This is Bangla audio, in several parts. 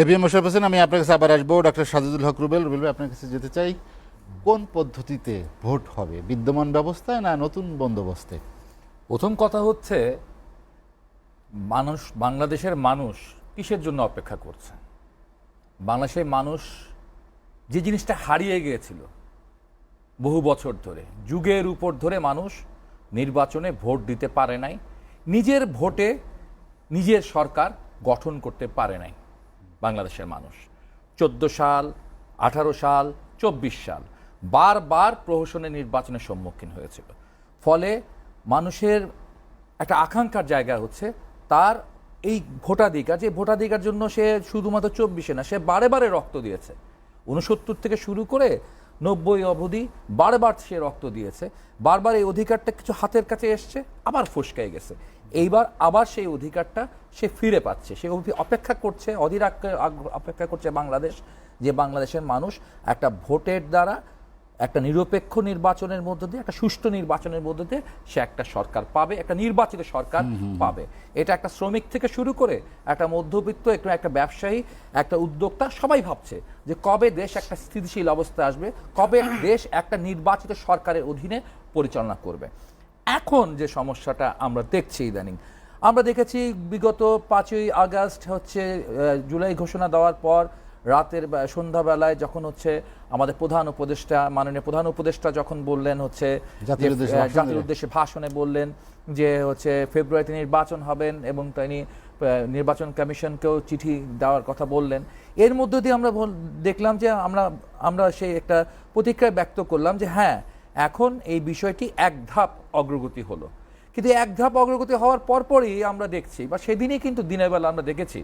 এপিএম মোশারফ হোসেন, আমি আপনার কাছে আবার আসব। ডক্টর সাজিদুল হক রুবেল রুবেল আপনার কাছে যেতে চাই। কোন পদ্ধতিতে ভোট হবে? বিদ্যমান ব্যবস্থায় না নতুন বন্দোবস্তে? প্রথম কথা হচ্ছে, মানুষ, বাংলাদেশের মানুষ কিসের জন্য অপেক্ষা করছে? বাংলাদেশের মানুষ যে জিনিসটা হারিয়ে গিয়েছিল বহু বছর ধরে, যুগের উপর ধরে মানুষ নির্বাচনে ভোট দিতে পারে নাই, নিজের ভোটে নিজের সরকার গঠন করতে পারে নাই। বাংলাদেশের মানুষ। চোদ্দ সাল, আঠারো সাল, চব্বিশ সাল বারবার প্রহসনের নির্বাচনের সম্মুখীন হয়েছিল। ফলে মানুষের একটা আকাঙ্ক্ষার জায়গা হচ্ছে তার এই ভোটাধিকার, যে ভোটাধিকার জন্য সে শুধুমাত্র চব্বিশে না, সে বারে বারে রক্ত দিয়েছে। উনসত্তর থেকে শুরু করে নব্বই অবধি বারবার সে রক্ত দিয়েছে। বারবার এই অধিকারটা কিছু হাতের কাছে এসছে, আবার ফসকাই গেছে। এইবার আবার সেই অধিকারটা সে ফিরে পাচ্ছে। সে অপেক্ষা করছে অধীর অপেক্ষা করছে বাংলাদেশ যে বাংলাদেশের মানুষ একটা ভোটের দ্বারা একটা নিরপেক্ষ নির্বাচনের মধ্য দিয়ে একটা সুষ্ঠু নির্বাচনের মধ্য দিয়ে সে একটা সরকার পাবে একটা নির্বাচিত সরকার পাবে। এটা একটা শ্রমিক থেকে শুরু করে একটা মধ্যবিত্ত একটু একটা ব্যবসায়ী একটা উদ্যোক্তা সবাই ভাবছে যে কবে দেশ একটা স্থিতিশীল অবস্থা আসবে কবে দেশ একটা নির্বাচিত সরকারের অধীনে পরিচালনা করবে। এখন যে সমস্যাটা আমরা দেখছি ইদানিং আমরা দেখেছি বিগত পাঁচই আগস্ট হচ্ছে জুলাই ঘোষণা দেওয়ার পর রাতের সন্ধ্যাবেলায় যখন হচ্ছে আমাদের প্রধান উপদেষ্টা মাননীয় প্রধান উপদেষ্টা যখন বললেন হচ্ছে জাতির উদ্দেশ্যে ভাষণ বললেন যে হচ্ছে ফেব্রুয়ারিতে নির্বাচন হবেন এবং তিনি নির্বাচন কমিশনকেও চিঠি দেওয়ার কথা বললেন। এর মধ্য দিয়ে আমরা দেখলাম যে আমরা আমরা সেই একটা প্রতিক্রিয়া ব্যক্ত করলাম যে হ্যাঁ এখন এই বিষয়টি এক ধাপ অগ্রগতি হলো। কিন্তু এক ধাপ অগ্রগতি হওয়ার পরপরই আমরা দেখছি, বা সেদিনই কিন্তু দিনের বেলা আমরা দেখেছি,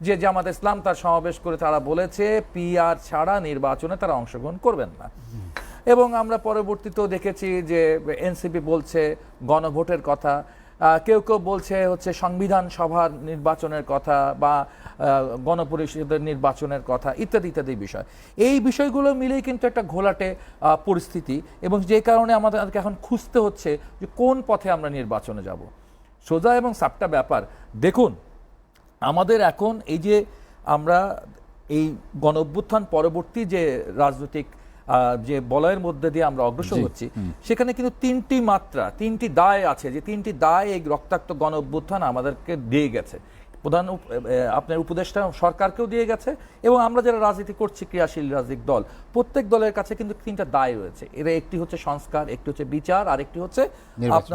যে জামাত ইসলাম তার সমাবেশ করে তারা বলেছে, পিআর ছাড়া নির্বাচনে তারা অংশগ্রহণ করবেন না। এবং আমরা পরবর্তীতেও দেখেছি যে এনসিপি বলছে, গণভোটের কথা কেউ কেউ বলছে হচ্ছে সংবিধান সভার নির্বাচনের কথা বা গণপরিষদের নির্বাচনের কথা ইত্যাদি ইত্যাদি বিষয়। এই বিষয়গুলো মিলেই কিন্তু একটা ঘোলাটে পরিস্থিতি এবং যে কারণে আমাদেরকে এখন খুঁজতে হচ্ছে যে কোন পথে আমরা নির্বাচনে যাব। সোজা এবং সাপটা ব্যাপার। দেখুন, আমাদের এখন এই যে আমরা এই গণ অভ্যুত্থান পরবর্তী যে রাজনৈতিক যে বলয়ের মধ্যে দিয়ে আমরা অগ্রসর হচ্ছি সেখানে কিন্তু তিনটি মাত্রা তিনটি দায় আছে যে তিনটি দায় এই রক্তাক্ত গণ অভ্যুত্থান আমাদেরকে দিয়ে গেছে। প্রধান আপনার উপদেষ্টা সরকারকেও দিয়ে গেছে এবং আমরা যারা রাজনীতি করছি ক্রিয়াশীল রাজনৈতিক দল প্রত্যেক দলের কাছে কিন্তু তিনটা দায় রয়েছে। এর একটি হচ্ছে সংস্কার একটি হচ্ছে বিচার আর একটি হচ্ছে আপনার